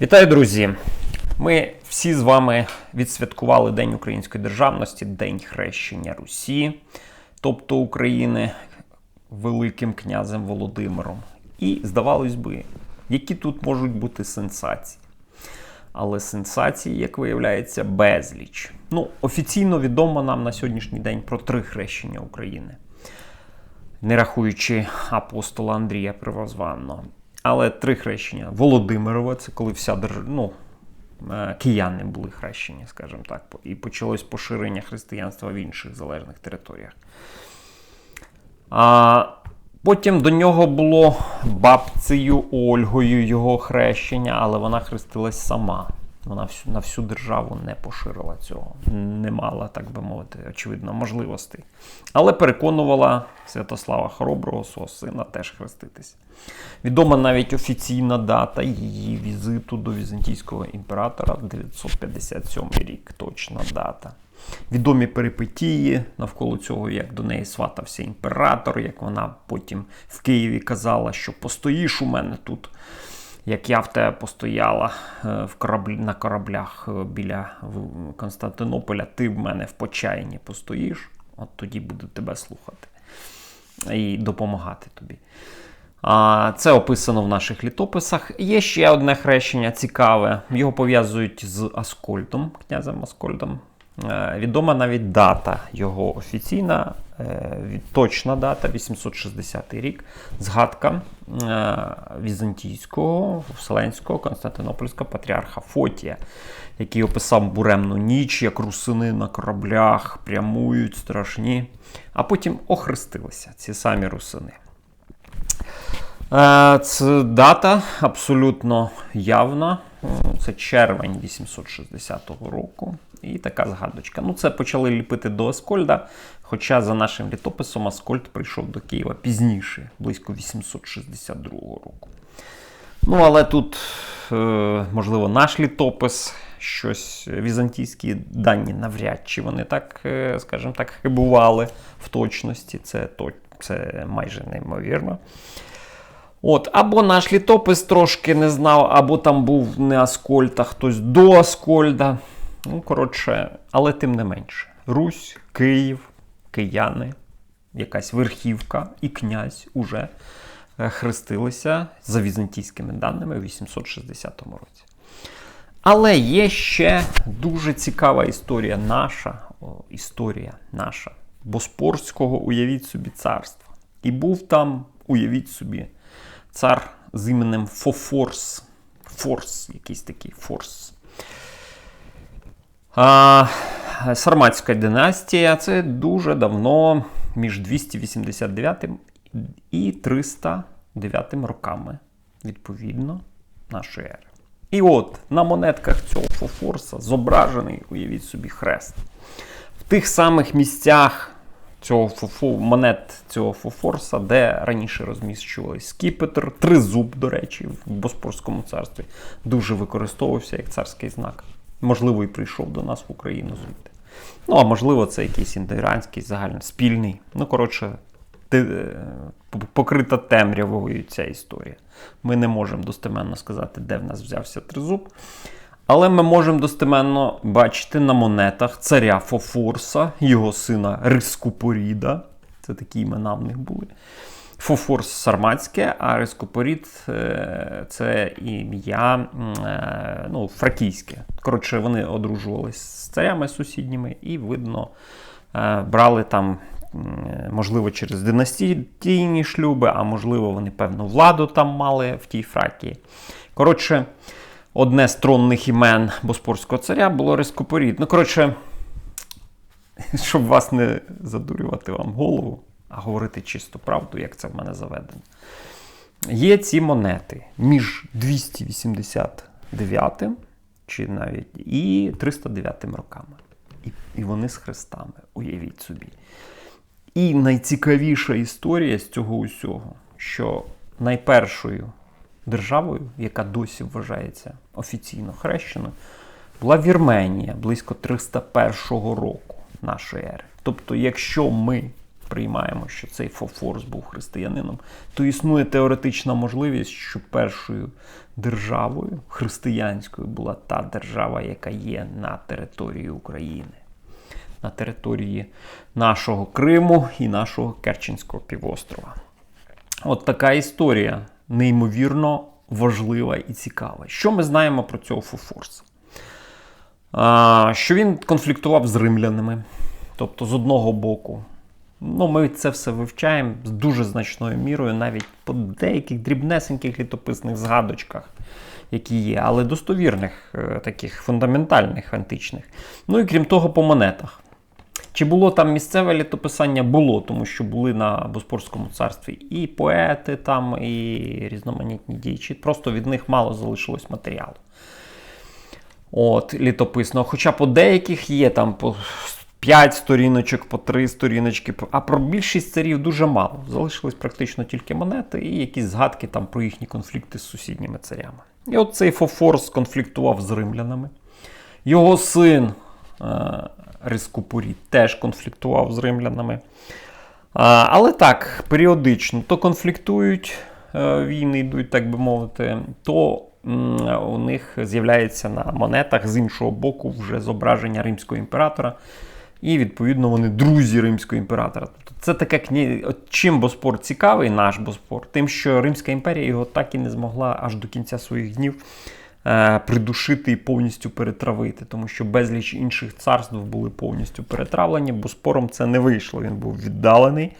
Вітаю, друзі! Ми всі з вами відсвяткували День української державності, День хрещення Русі, тобто України, Великим князем Володимиром. І здавалось би, які тут можуть бути сенсації. Але сенсацій, як виявляється, безліч. Ну, офіційно відомо нам на сьогоднішній день про три хрещення України не рахуючи апостола Андрія Привозванного. Але три хрещення. Володимирова, це коли вся держ... ну, е, кияни були хрещені, скажімо так, і почалось поширення християнства в інших залежних територіях. А Потім до нього було бабцею Ольгою його хрещення, але вона хрестилась сама. Вона всю, на всю державу не поширила цього, не мала, так би мовити, очевидно, можливостей. Але переконувала Святослава Хороброго, свого сина, теж хреститись. Відома навіть офіційна дата її візиту до візантійського імператора 957 рік, точна дата. Відомі перипетії навколо цього, як до неї сватався імператор, як вона потім в Києві казала, що постоїш у мене тут як я в тебе постояла е, в кораблі, на кораблях е, біля Константинополя, ти в мене в почаянні постоїш, от тоді буду тебе слухати і допомагати тобі. Це описано в наших літописах. Є ще одне хрещення цікаве. Його пов'язують з Аскольдом, князем Аскольдом. Е, відома навіть дата його офіційна, е, точна дата 860 рік. Згадка е, візантійського, вселенського Константинопольського патріарха Фотія, який описав буремну ніч, як русини на кораблях прямують страшні, а потім охрестилися ці самі русини. Це дата абсолютно явна. Це червень 860 року. І така згадочка. Ну, це почали ліпити до Аскольда. Хоча, за нашим літописом, Аскольд прийшов до Києва пізніше, близько 862 року. Ну, але тут, е, можливо, наш літопис, щось візантійські дані навряд чи вони так, е, скажімо так, хибували в точності. Це, це майже неймовірно. От, Або наш літопис трошки не знав, або там був не Аскольд, а хтось до Аскольда. Ну, коротше, але тим не менше. Русь, Київ, кияни, якась верхівка і князь уже е, хрестилися за візантійськими даними у 860 році. Але є ще дуже цікава історія наша, о, історія наша Боспорського, уявіть собі, царства. І був там, уявіть собі, цар з іменем Фофорс. Форс, якийсь такий Форс. А, Сарматська династія це дуже давно, між 289 і 309 роками, відповідно, нашої ери. І от на монетках цього Фофорса зображений, уявіть собі, хрест. В тих самих місцях цього фофо, монет цього Фофорса, де раніше розміщувалися скіпетр, тризуб, до речі, в Боспорському царстві, дуже використовувався як царський знак. Можливо, і прийшов до нас в Україну звідти. Ну, а можливо, це якийсь індоіранський, загальноспільний. Ну, коротше, е, покрита темрявою ця історія. Ми не можемо достеменно сказати, де в нас взявся тризуб. Але ми можемо достеменно бачити на монетах царя Фофорса, його сина Рискупоріда. Це такі імена в них були. Фофорс Сарматське, а Рископорід е, це ім'я е, ну, фракійське. Коротше, вони одружувалися з царями сусідніми і, видно, е, брали там, можливо, через династійні шлюби, а можливо, вони певну владу там мали в тій Фракії. Коротше, одне з тронних імен Боспорського царя було Рископорід. Ну, коротше, щоб вас не задурювати вам голову а говорити чисту правду, як це в мене заведено. Є ці монети між 289 чи навіть і 309 роками. І, і вони з хрестами, уявіть собі. І найцікавіша історія з цього усього, що найпершою державою, яка досі вважається офіційно хрещеною, була Вірменія близько 301 року нашої ери. Тобто, якщо ми приймаємо, що цей Фофорс був християнином, то існує теоретична можливість, що першою державою християнською була та держава, яка є на території України, на території нашого Криму і нашого Керченського півострова. От така історія неймовірно важлива і цікава. Що ми знаємо про цього Фофорса? Що він конфліктував з римлянами. Тобто, з одного боку, ну, ми це все вивчаємо з дуже значною мірою, навіть по деяких дрібнесеньких літописних згадочках, які є, але достовірних, е, таких фундаментальних античних. Ну і крім того, по монетах. Чи було там місцеве літописання? Було, тому що були на Боспорському царстві і поети, там, і різноманітні діячі. Просто від них мало залишилось матеріалу. От, літописного. Хоча по деяких є там по 5 сторіночок, по 3 сторіночки, а про більшість царів дуже мало. Залишились практично тільки монети і якісь згадки там про їхні конфлікти з сусідніми царями. І от цей Фофорс конфліктував з римлянами. Його син Рискупурі теж конфліктував з римлянами. Але так, періодично то конфліктують, е, війни йдуть, так би мовити, то у них з'являється на монетах з іншого боку вже зображення римського імператора. І, відповідно, вони друзі римського імператора. Тобто це таке кні... Чим Боспор цікавий, наш Боспор, тим, що Римська імперія його так і не змогла аж до кінця своїх днів е, придушити і повністю перетравити, тому що безліч інших царств були повністю перетравлені. Боспором це не вийшло. Він був віддалений.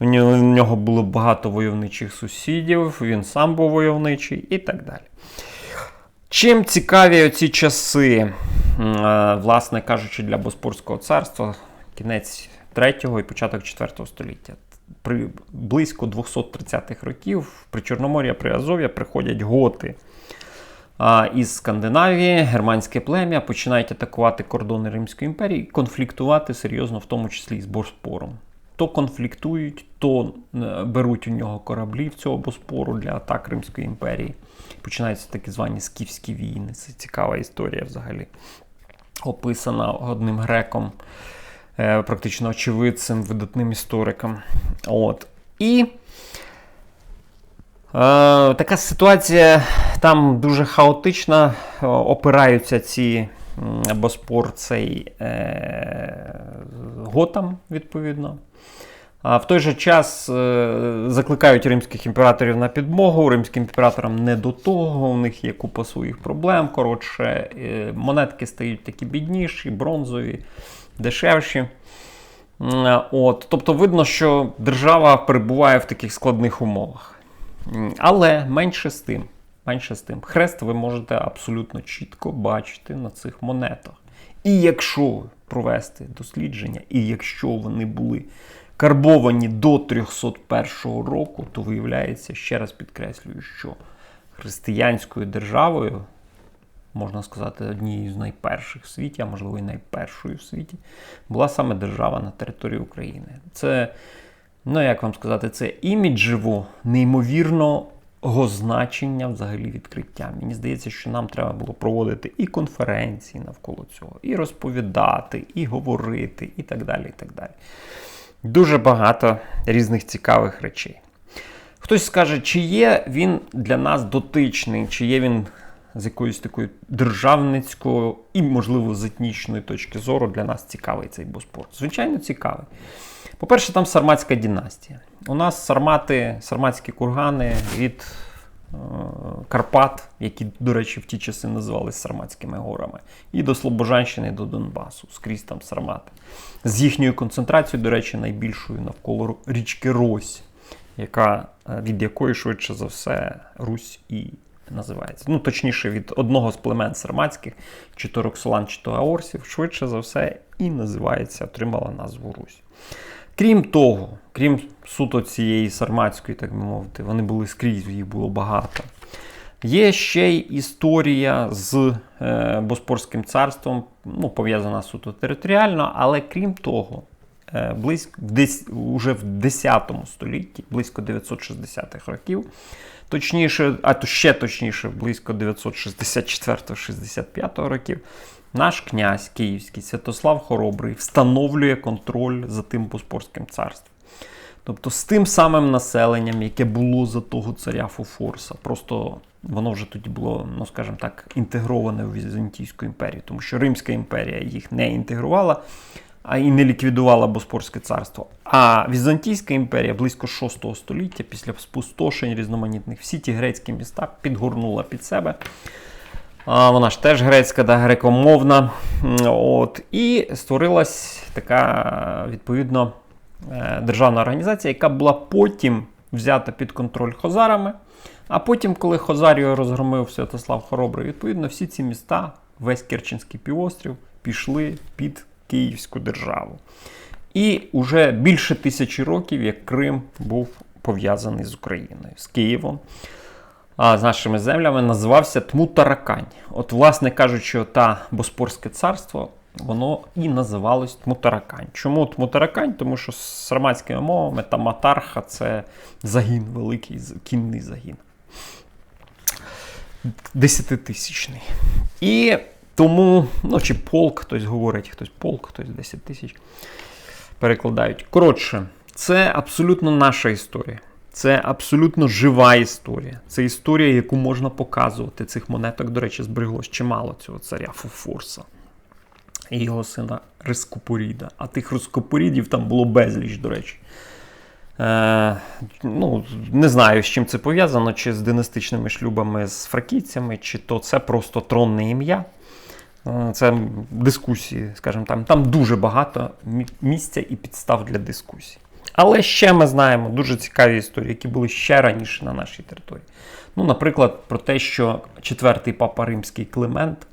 У нього, було багато войовничих сусідів, він сам був войовничий і так далі. Чим цікаві оці часи, е, власне кажучи, для Боспорського царства, кінець 3-го і початок 4 століття. При близько 230-х років при Чорномор'я, при Азов'я приходять готи із Скандинавії, германське плем'я, починають атакувати кордони Римської імперії і конфліктувати серйозно, в тому числі з Боспором. То конфліктують, то е, беруть у нього кораблі в цього Боспору для атак Римської імперії. Починаються такі звані скіфські війни. Це цікава історія взагалі. Описана одним греком, е, практично очевидцем, видатним істориком. От. І така ситуація там дуже хаотична. Е, Опираються ці Боспор цей е, готам, відповідно. А в той же час е, закликають римських імператорів на підмогу. Римським імператорам не до того, у них є купа своїх проблем. Коротше, е, монетки стають такі бідніші, бронзові, дешевші. От, тобто видно, що держава перебуває в таких складних умовах. Але менше з тим, менше з тим, хрест ви можете абсолютно чітко бачити на цих монетах. І якщо провести дослідження, і якщо вони були карбовані до 301 року, то виявляється, ще раз підкреслюю, що християнською державою, можна сказати, однією з найперших в світі, а можливо і найпершою в світі, була саме держава на території України. Це, ну як вам сказати, це іміджево, неймовірно значення взагалі відкриття. Мені здається, що нам треба було проводити і конференції навколо цього, і розповідати, і говорити, і так далі. і так далі. Дуже багато різних цікавих речей. Хтось скаже, чи є він для нас дотичний, чи є він з якоїсь такої державницької і, можливо, з етнічної точки зору для нас цікавий цей Боспор. Звичайно, цікавий. По-перше, там Сарматська династія. У нас сармати, сарматські кургани від е, Карпат, які, до речі, в ті часи називалися Сарматськими горами, і до Слобожанщини, до Донбасу, скрізь там Сармати. З їхньою концентрацією, до речі, найбільшою навколо річки Рось, яка, е, від якої швидше за все Русь і називається. Ну, точніше, від одного з племен сарматських, чи то Роксолан, чи то Аорсів, швидше за все, і називається, отримала назву Русь. Крім того, крім суто цієї сарматської, так би мовити, вони були скрізь, їх було багато. Є ще й історія з е, Боспорським царством, ну, пов'язана суто територіально, але крім того, близько, десь, уже в 10 столітті, близько 960-х років, точніше, а то ще точніше, близько 964-65 років, наш князь Київський Святослав Хоробрий встановлює контроль за тим Боспорським царством. Тобто з тим самим населенням, яке було за того царя Фофорса. Просто воно вже тоді було, ну скажімо так, інтегроване в Візантійську імперію, тому що Римська імперія їх не інтегрувала, і не ліквідувала Боспорське царство. А Візантійська імперія близько 6 століття, після спустошень різноманітних, всі ті грецькі міста підгорнула під себе. А, Вона ж теж грецька, да, грекомовна. От, і створилась така, відповідно, е, державна організація, яка була потім взята під контроль хозарами. А потім, коли Хозарію розгромив Святослав Хоробрий, відповідно, всі ці міста, весь Керченський півострів, пішли під Київську державу. І уже більше тисячі років, як Крим був пов'язаний з Україною, з Києвом, а з нашими землями, називався Тмутаракань. От, власне кажучи, та Боспорське царство, воно і називалось Тмутаракань. Чому Тмутаракань? Тому що з сарматськими мовами та Матарха це загін, великий кінний загін. Десятитисячний. І тому, ну чи полк, хтось говорить, хтось полк, хтось 10 тисяч перекладають. Коротше, це абсолютно наша історія. Це абсолютно жива історія. Це історія, яку можна показувати. Цих монеток, до речі, збереглось чимало цього царя Фуфорса і його сина Рископоріда. А тих Рископорідів там було безліч, до речі. Е, ну, не знаю, з чим це пов'язано, чи з династичними шлюбами з фракійцями, чи то це просто тронне ім'я. Е, Це дискусії, скажімо там, там дуже багато місця і підстав для дискусій. Але ще ми знаємо дуже цікаві історії, які були ще раніше на нашій території. Ну, наприклад, про те, що четвертий папа римський Климент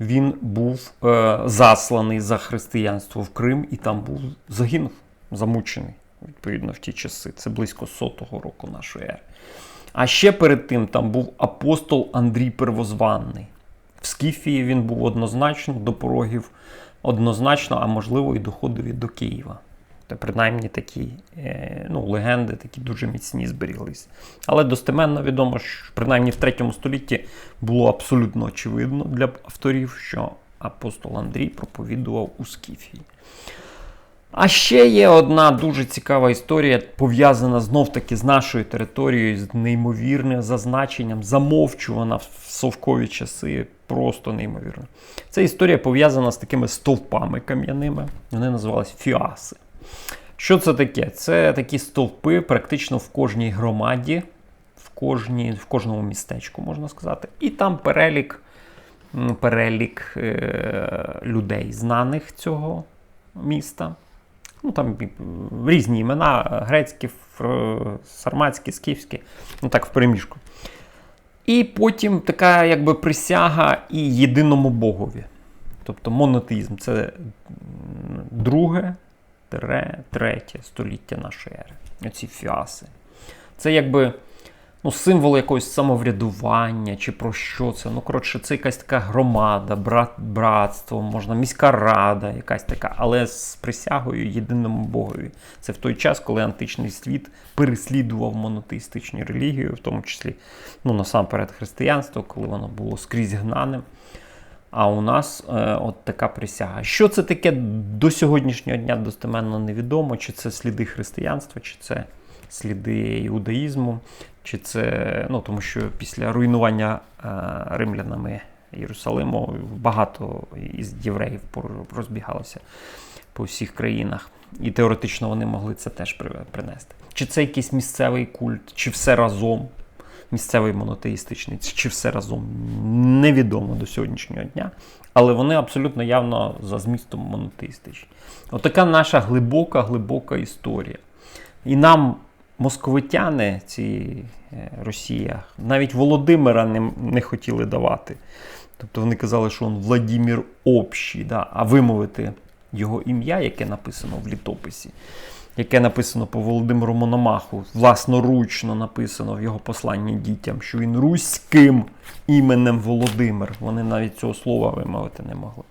він був е, засланий за християнство в Крим і там був загинув, замучений, відповідно, в ті часи. Це близько сотого року нашої ери. А ще перед тим там був апостол Андрій Первозванний. В Скіфії він був однозначно до порогів, однозначно, а можливо, і доходив і до Києва. Та принаймні такі е, ну, легенди, такі дуже міцні зберіглися. Але достеменно відомо, що принаймні в 3 столітті було абсолютно очевидно для авторів, що апостол Андрій проповідував у Скіфії. А ще є одна дуже цікава історія, пов'язана знов-таки з нашою територією, з неймовірним зазначенням, замовчувана в совкові часи, просто неймовірно. Це історія пов'язана з такими стовпами кам'яними. Вони називались фіаси. Що це таке? Це такі стовпи практично в кожній громаді, в, кожній, в кожному містечку, можна сказати. І там перелік, перелік е- людей, знаних цього міста. Ну, там різні імена: грецькі, сарматські, скіфські, ну так, в переміжку. І потім така якби присяга і єдиному Богові. Тобто монотеїзм це друге, третє століття нашої ери. Оці фіаси. Це якби ну, символ якогось самоврядування, чи про що це. Ну, коротше, це якась така громада, брат, братство, можна міська рада, якась така, але з присягою єдиному Богові. Це в той час, коли античний світ переслідував монотеїстичні релігії, в тому числі ну, насамперед християнство, коли воно було скрізь гнаним. А у нас е, от така присяга. Що це таке до сьогоднішнього дня достеменно невідомо, чи це сліди християнства, чи це сліди іудаїзму, чи це, ну тому що після руйнування е, римлянами Єрусалиму багато із євреїв розбігалося по всіх країнах. І теоретично вони могли це теж принести. Чи це якийсь місцевий культ, чи все разом місцевий монотеїстичний, чи все разом невідомо до сьогоднішнього дня. Але вони абсолютно явно за змістом монотеїстичні. Отака наша глибока, глибока історія. І нам, московитяни, ці е, Росія, навіть Володимира не, не хотіли давати. Тобто вони казали, що він Владимир Общий, да? а вимовити його ім'я, яке написано в літописі, яке написано по Володимиру Мономаху, власноручно написано в його посланні дітям, що він руським іменем Володимир. Вони навіть цього слова вимовити не могли.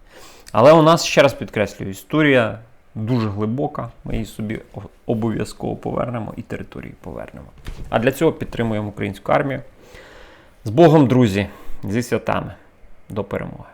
Але у нас, ще раз підкреслюю, історія дуже глибока. Ми її собі обов'язково повернемо і території повернемо. А для цього підтримуємо українську армію. З Богом, друзі, зі святами. До перемоги!